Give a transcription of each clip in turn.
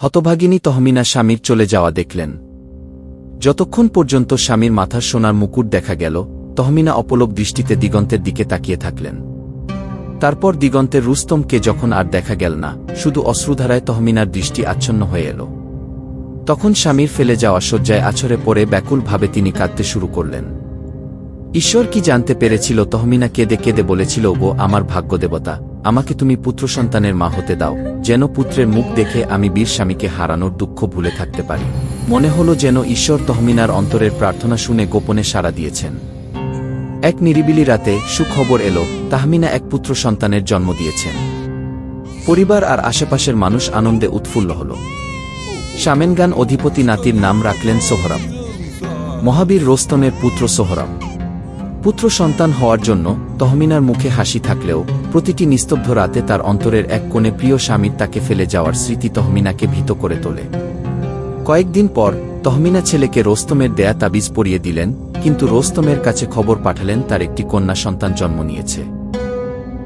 হতভাগিনী তহমিনা স্বামীর চলে যাওয়া দেখলেন। যতক্ষণ পর্যন্ত স্বামীর মাথার সোনার মুকুট দেখা গেল, তহমিনা অপলক দৃষ্টিতে দিগন্তের দিকে তাকিয়ে থাকলেন। তারপর দিগন্তের রুস্তমকে যখন আর দেখা গেল না, শুধু অশ্রুধারায় তহমিনার দৃষ্টি আচ্ছন্ন হয়ে এল। তখন স্বামীর ফেলে যাওয়া শয্যায় আছরে পড়ে ব্যাকুলভাবে তিনি কাঁদতে শুরু করলেন। ঈশ্বর কি জানতে পেরেছিল তহমিনা কেঁদে কেঁদে বলেছিল গো আমার ভাগ্য দেবতা আমাকে তুমি পুত্র সন্তানের মা হতে দাও, যেন পুত্রের মুখ দেখে আমি বীর স্বামীকে হারানোর দুঃখ ভুলে থাকতে পারি। মনে হল যেন ঈশ্বর তহমিনার অন্তরের প্রার্থনা শুনে গোপনে সাড়া দিয়েছেন। এক নিরিবিলি রাতে সুখবর এলো, তাহমিনা এক পুত্র সন্তানের জন্ম দিয়েছেন। পরিবার আর আশেপাশের মানুষ আনন্দে উৎফুল্ল হল। শামেনগান অধিপতি নাতির নাম রাখলেন সোহরাব। মহাবীর রোস্তমের পুত্র সোহরাব। পুত্র সন্তান হওয়ার জন্য তহমিনার মুখে হাসি থাকলেও প্রতিটি নিস্তব্ধ রাতে তার অন্তরের এক কোণে প্রিয় স্বামীর তাকে ফেলে যাওয়ার স্মৃতি তহমিনাকে ভীত করে তোলে। কয়েকদিন পর তহমিনা ছেলেকে রোস্তমের দেয়া তাবিজ পরিয়ে দিলেন, কিন্তু রোস্তমের কাছে খবর পাঠালেন তার একটি কন্যা সন্তান জন্ম নিয়েছে।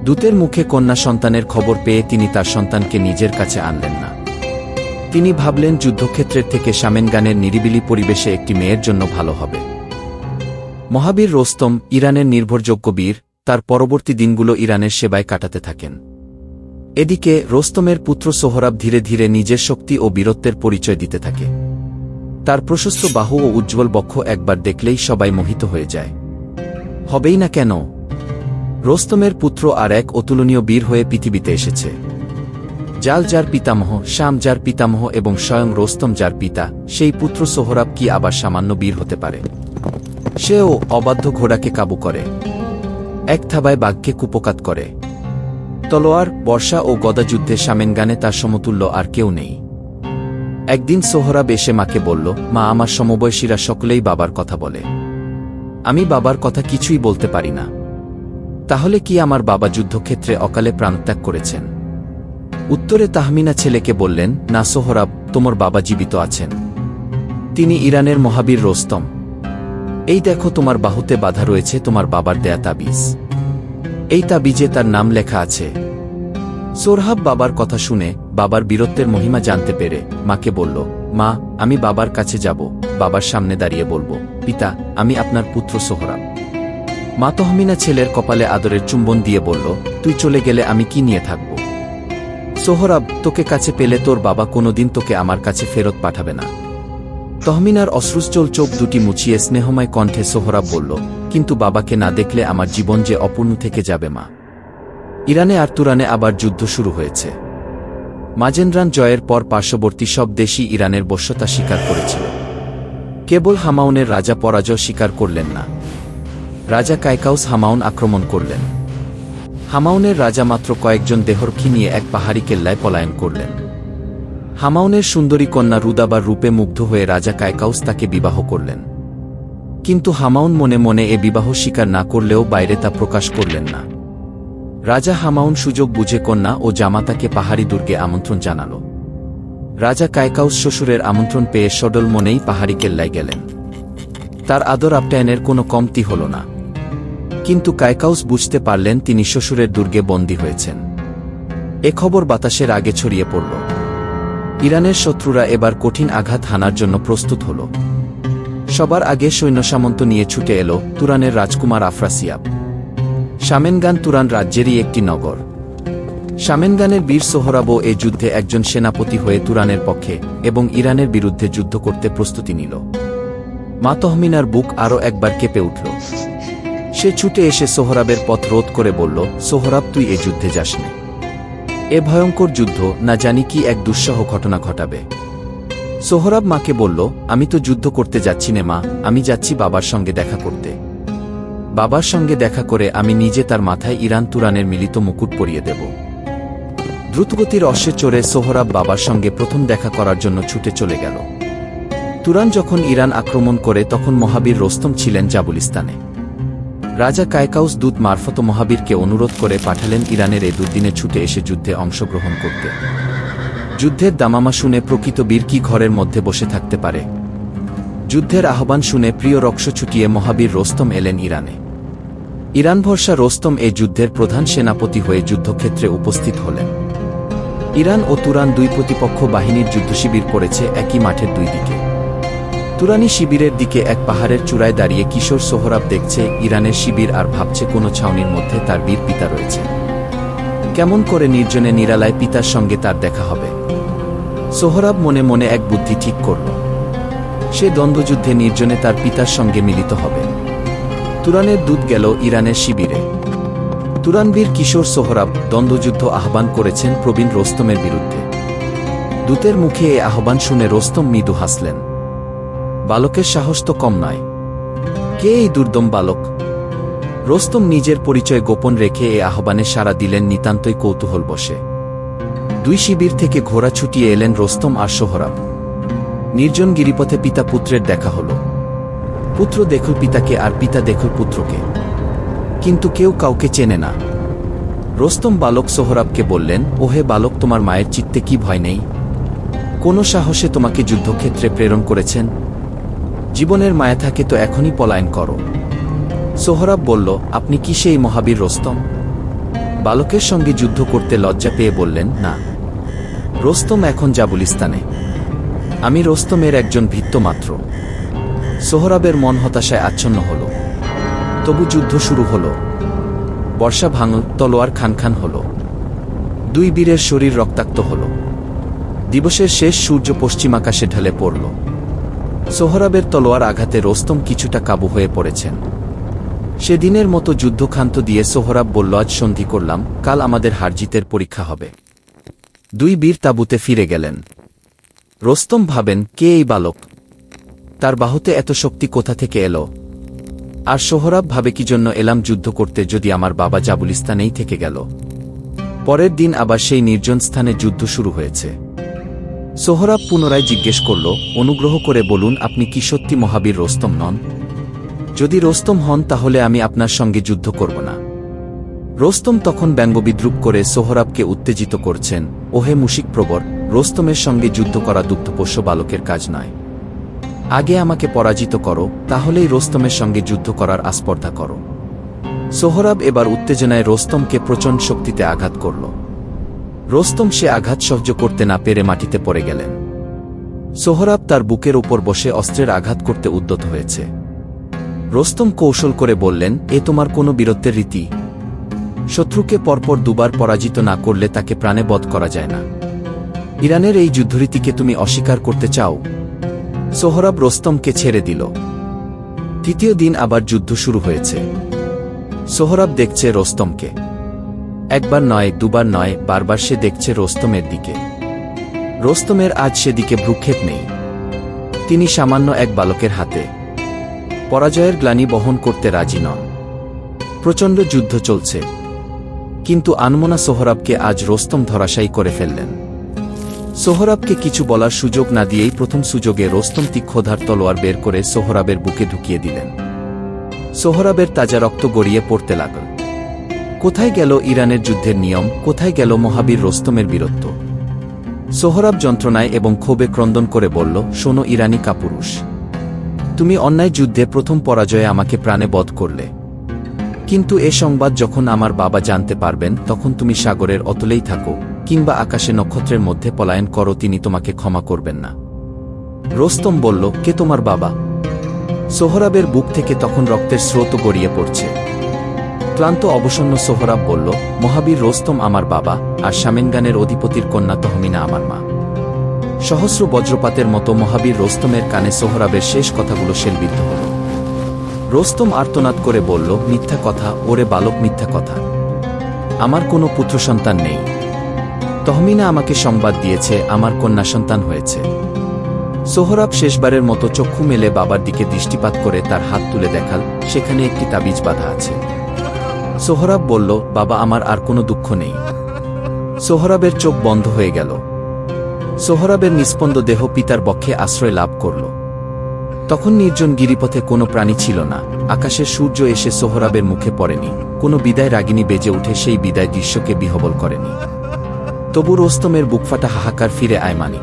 দূতের মুখে কন্যা সন্তানের খবর পেয়ে তিনি তার সন্তানকে নিজের কাছে আনলেন না। তিনি ভাবলেন যুদ্ধক্ষেত্রের থেকে শামেনগানের নিরিবিলি পরিবেশে একটি মেয়ের জন্য ভালো হবে। মহাবীর রোস্তম ইরানের নির্ভরযোগ্য বীর, তার পরবর্তী দিনগুলো ইরানের সেবায় কাটাতে থাকেন। এদিকে, রোস্তমের পুত্র সোহরাব ধীরে ধীরে নিজের শক্তি ও বীরত্বের পরিচয় দিতে থাকে। তার প্রশস্ত বাহু ও উজ্জ্বল বক্ষ একবার দেখলেই সবাই মোহিত হয়ে যায়। হবেই না কেন? রোস্তমের পুত্র আর এক অতুলনীয় বীর হয়ে পৃথিবীতে এসেছে। জাল যার পিতামহ শ্যাম যার পিতামহ এবং স্বয়ং রোস্তম যার পিতা, সেই পুত্র সোহরাব কি আবার সামান্য বীর হতে পারে? সেও অবাধ্য ঘোড়াকে কাবু করে। এক থাবায় বাঘকে কুপকাত করে। তলোয়ার, বর্ষা ও গদাযুদ্ধে সামেনগানে তার সমতুল্য আর কেউ নেই। একদিন সোহরাব এসে মাকে বলল, মা, আমার সমবয়সীরা সকলেই বাবার কথা বলে। আমি বাবার কথা কিছুই বলতে পারি না। তাহলে কি আমার বাবা যুদ্ধক্ষেত্রে অকালে প্রাণত্যাগ করেছেন? উত্তরে তাহমিনা ছেলেকে বললেন, না সোহরাব, তোমার বাবা জীবিত আছেন। তিনি ইরানের মহাবীর রোস্তম। এই দেখো তোমার বাহুতে বাধা রয়েছে তোমার বাবার দেয়া তাবিজ। এই তাবিজে তার নাম লেখা আছে, সোরহাব বাবার কথা শুনে বাবার বীরত্বের মহিমা জানতে পেরে মাকে বলল, মা, আমি বাবার কাছে যাব, বাবার সামনে দাঁড়িয়ে বলব, পিতা, আমি আপনার পুত্র সোহরাব। মা তহমিনা ছেলের কপালে আদরের চুম্বন দিয়ে বলল, তুই চলে গেলে আমি কি নিয়ে থাকব? সোহরাব, তোকে কাছে পেলে তোর বাবা কোনোদিন তোকে আমার কাছে ফেরত পাঠাবে না। তহমিনার অশ্রুশ্চল চোখ দুটি মুছিয়ে স্নেহময় কণ্ঠে সোহরাব বলল, কিন্তু বাবাকে না দেখলে আমার জীবন যে অপূর্ণ থেকে যাবে মা। ইরানে আর তুরানে আবার যুদ্ধ শুরু হয়েছে। মাজেন্দ্রান জয়ের পর পার্শ্ববর্তী সব দেশই ইরানের বশ্যতা স্বীকার করেছিল। কেবল হামাউনের রাজা পরাজয় স্বীকার করলেন না। রাজা কাইকাউস হামাউন আক্রমণ করলেন। হামাউনের রাজা মাত্র কয়েকজন দেহরক্ষী নিয়ে এক পাহাড়ি কেল্লায় পলায়ন করলেন। হামাউনের সুন্দরী কন্যা রুদাবার রূপে মুগ্ধ হয়ে রাজা কায়কাউস তাকে বিবাহ করলেন। কিন্তু হামাউন মনে মনে এ বিবাহ স্বীকার না করলেও বাইরে তা প্রকাশ করলেন না। রাজা হামাউন সুযোগ বুঝে কন্যা ও জামাতাকে পাহাড়ি দুর্গে আমন্ত্রণ জানাল। রাজা কায়কাউস শ্বশুরের আমন্ত্রণ পেয়ে সডল মনেই পাহাড়ি কেল্লায় গেলেন। তার আদর আপ্যায়নের কোনো কমতি হল না। কিন্তু কায়কাউস বুঝতে পারলেন তিনি শ্বশুরের দুর্গে বন্দী হয়েছেন। এ খবর বাতাসের আগে ছড়িয়ে পড়ল। ইরানের শত্রুরা এবার কঠিন আঘাত হানার জন্য প্রস্তুত হল। সবার আগে সৈন্য সামন্ত নিয়ে ছুটে এলো তুরানের রাজকুমার আফরাসিয়াব। শামেনগান তুরান রাজ্যেরই একটি নগর। শামেনগানের বীর সোহরাবও এ যুদ্ধে একজন সেনাপতি হয়ে তুরানের পক্ষে এবং ইরানের বিরুদ্ধে যুদ্ধ করতে প্রস্তুতি নিল। মা তহমিনার বুক আরও একবার কেঁপে উঠল। সে ছুটে এসে সোহরাবের পথ রোধ করে বলল, সোহরাব, তুই এ যুদ্ধে যাসনি। এ ভয়ঙ্কর যুদ্ধ না জানি কি এক দুঃসহ ঘটনা ঘটাবে। সোহরাব মাকে বলল, আমি তো যুদ্ধ করতে যাচ্ছি নে মা, আমি যাচ্ছি বাবার সঙ্গে দেখা করতে। বাবার সঙ্গে দেখা করে আমি নিজে তার মাথায় ইরান তুরানের মিলিত মুকুট পরিয়ে দেব। দ্রুতগতির অশ্বে চড়ে সোহরাব বাবার সঙ্গে প্রথম দেখা করার জন্য ছুটে চলে গেল। তুরান যখন ইরান আক্রমণ করে তখন মহাবীর রোস্তম ছিলেন জাবুলিস্তানে। রাজা কায়কাউস দূত মারফত মহাবীরকে অনুরোধ করে পাঠালেন ইরানের এ দুদিনে ছুটে এসে যুদ্ধে অংশগ্রহণ করতে। যুদ্ধের দামামা শুনে প্রকৃত বীর কি ঘরের মধ্যে বসে থাকতে পারে? যুদ্ধের আহ্বান শুনে প্রিয় রক্ষ ছুটিয়ে মহাবীর রোস্তম এলেন ইরানে। ইরান ভরসা রোস্তম এই যুদ্ধের প্রধান সেনাপতি হয়ে যুদ্ধক্ষেত্রে উপস্থিত হলেন। ইরান ও তুরান দুই প্রতিপক্ষ বাহিনীর যুদ্ধশিবির পড়েছে একই মাঠের দুই দিকে। তুরানি শিবিরের দিকে এক পাহাড়ের চূড়ায় দাঁড়িয়ে কিশোর সোহরাব দেখছে ইরানের শিবির আর ভাবছে কোনো ছাউনির মধ্যে তার বীর পিতা রয়েছে। কেমন করে নির্জনে নিরালায় পিতার সঙ্গে তার দেখা হবে? সোহরাব মনে মনে এক বুদ্ধি ঠিক করল। সে দ্বন্দ্বযুদ্ধে নির্জনে তার পিতার সঙ্গে মিলিত হবে। তুরানের দূত গেল ইরানের শিবিরে। তুরানবীর কিশোর সোহরাব দ্বন্দ্বযুদ্ধ আহ্বান করেছেন প্রবীণ রোস্তমের বিরুদ্ধে। দূতের মুখে এ আহ্বান শুনে রোস্তম মৃদু হাসলেন। বালকের সাহস তো কম নয় কে এই দুর্দম বালক? রোস্তম নিজের পরিচয় গোপন রেখে এ আহ্বানে সাড়া দিলেন নিতান্তই কৌতূহল বসে। দুই শিবির থেকে ঘোড়া ছুটিয়ে এলেন রোস্তম আর সোহরাব। নির্জন গিরিপথে পিতা পুত্রের দেখা হল। পুত্র দেখল পিতাকে আর পিতা দেখল পুত্রকে। কিন্তু কেউ কাউকে চেনে না। রোস্তম বালক সোহরাবকে বললেন, ওহে বালক, তোমার মায়ের চিত্তে কি ভয় নেই? কোন সাহসে তোমাকে যুদ্ধক্ষেত্রে প্রেরণ করেছেন? জীবনের মায়া থাকে তো এখনই পলায়ন করো। সোহরাব বলল, আপনি কি সেই মহাবীর রোস্তম? বালকের সঙ্গে যুদ্ধ করতে লজ্জা পেয়ে বললেন, না। রোস্তম এখন জাবুলিস্তানে। আমি রোস্তমের একজন ভিত্ত মাত্র। সোহরাবের মন হতাশায় আচ্ছন্ন হল। তবু যুদ্ধ শুরু হল। বর্ষা ভাঙল তলোয়ার খানখান হল। দুই বীরের শরীর রক্তাক্ত হল। দিবসের শেষ সূর্য পশ্চিম আকাশে ঢলে পড়ল। সোহরাবের তলোয়ার আঘাতে রোস্তম কিছুটা কাবু হয়ে পড়েছেন। সেদিনের মতো যুদ্ধক্ষান্ত দিয়ে সোহরাব বলল, আজ সন্ধি করলাম, কাল আমাদের হারজিতের পরীক্ষা হবে। দুই বীর তাঁবুতে ফিরে গেলেন। রোস্তম ভাবেন, কে এই বালক? তার বাহুতে এত শক্তি কোথা থেকে এলো? আর সোহরাব ভাবে কি জন্য এলাম যুদ্ধ করতে যদি আমার বাবা জাবুলিস্তানেই থেকে গেল? পরের দিন আবার সেই নির্জন স্থানে যুদ্ধ শুরু হয়েছে। সোহরাব পুনরায় জিজ্ঞেস করল, অনুগ্রহ করে বলুন আপনি কি সত্যি মহাবীর রোস্তম নন? যদি রোস্তম হন তাহলে আমি আপনার সঙ্গে যুদ্ধ করব না। রোস্তম তখন ব্যঙ্গবিদ্রুপ করে সোহরাবকে উত্তেজিত করছেন, ওহে মুশিক প্রবর, রোস্তমের সঙ্গে যুদ্ধ করা দুগ্ধপোষ্য বালকের কাজ নয়। আগে আমাকে পরাজিত করো, তাহলেই রোস্তমের সঙ্গে যুদ্ধ করার আস্পর্ধা করো। সোহরাব এবার উত্তেজনায় রোস্তমকে প্রচণ্ড শক্তিতে আঘাত করল। রোস্তম সে আঘাত সহ্য করতে না পেরে মাটিতে পড়ে গেলেন। সোহরাব তার বুকের উপর বসে অস্ত্রের আঘাত করতে উদ্যত হয়েছে। রোস্তম কৌশল করে বললেন, এ তোমার কোনো বীরত্বের রীতি। শত্রুকে পরপর দুবার পরাজিত না করলে তাকে প্রাণে বধ করা যায় না। ইরানের এই যুদ্ধরীতিকে তুমি অস্বীকার করতে চাও? সোহরাব রোস্তমকে ছেড়ে দিল। তৃতীয় দিন আবার যুদ্ধ শুরু হয়েছে। সোহরাব দেখছে রোস্তমকে। একবার নয়, দুবার নয়, বারবার সে দেখছে রোস্তমের দিকে। রোস্তমের আজ সেদিকে ভ্রুক্ষেপ নেই। তিনি সামান্য এক বালকের হাতে। পরাজয়ের গ্লানি বহন করতে রাজি নন। প্রচণ্ড যুদ্ধ চলছে। কিন্তু আনমনা সোহরাবকে আজ রোস্তম ধরাশায়ী করে ফেললেন। সোহরাবকে কিছু বলার সুযোগ না দিয়েই প্রথম সুযোগে রোস্তম তীক্ষধার তলোয়ার বের করে সোহরাবের বুকে ঢুকিয়ে দিলেন। সোহরাবের তাজা রক্ত গড়িয়ে পড়তে লাগল। কোথায় গেল ইরানের যুদ্ধের নিয়ম? কোথায় গেল মহাবীর রোস্তমের বীরত্ব? সোহরাব যন্ত্রণায় এবং ক্ষোভে ক্রন্দন করে বলল, শোনো ইরানি কাপুরুষ, তুমি অন্যায় যুদ্ধে প্রথম পরাজয়ে আমাকে প্রাণে বধ করলে। কিন্তু এ সংবাদ যখন আমার বাবা জানতে পারবেন, তখন তুমি সাগরের অতলেই থাকো, কিংবা আকাশে নক্ষত্রের মধ্যে পলায়ন করো, তিনি তোমাকে ক্ষমা করবেন না। রোস্তম বলল, কে তোমার বাবা? সোহরাবের বুক থেকে তখন রক্তের স্রোত গড়িয়ে পড়ছে। ক্লান্ত অবসন্ন সোহরাব বলল, মহাবীর রোস্তম আমার বাবা, আর শামেনগানের অধিপতির কন্যা তহমিনা আমার মা। সহস্র বজ্রপাতের মতো মহাবীর রোস্তমের কানে সোহরাবের শেষ কথাগুলো শেলবিদ্ধ হল। রোস্তম আর্তনাদ করে বলল, মিথ্যা কথা, ওরে বালক মিথ্যা কথা। আমার কোনো পুত্র সন্তান নেই। তহমিনা আমাকে সংবাদ দিয়েছে, আমার কন্যা সন্তান হয়েছে। সোহরাব শেষবারের মতো চক্ষু মেলে বাবার দিকে দৃষ্টিপাত করে তার হাত তুলে দেখাল, সেখানে একটি তাবিজ বাধা আছে। সোহরাব বলল, বাবা, আমার আর কোনো দুঃখ নেই। সোহরাবের চোখ বন্ধ হয়ে গেল। সোহরাবের নিস্পন্দ দেহ পিতার বক্ষে আশ্রয় লাভ করল। তখন নির্জন গিরিপথে কোনো প্রাণী ছিল না। আকাশে সূর্য এসে সোহরাবের মুখে পড়েনি। কোনো বিদায় রাগিনী বেজে উঠে সেই বিদায় দৃশ্যকে বিহবল করেনি। তবু রোস্তমের বুকফাটা হাহাকার ফিরে আয় মানিক।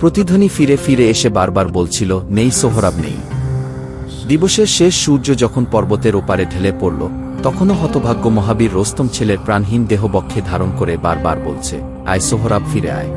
প্রতিধ্বনি ফিরে ফিরে এসে বারবার বলছিল, নেই, সোহরাব, নেই। দিবসের শেষ সূর্য যখন পর্বতের ওপারে ঢেলে পড়ল তখনও হতভাগ্য মহাবীর রোস্তম ছেলের প্রাণহীন দেহবক্ষে ধারণ করে বারবার বলছে, আয় সোহরাব, ফিরে আয়।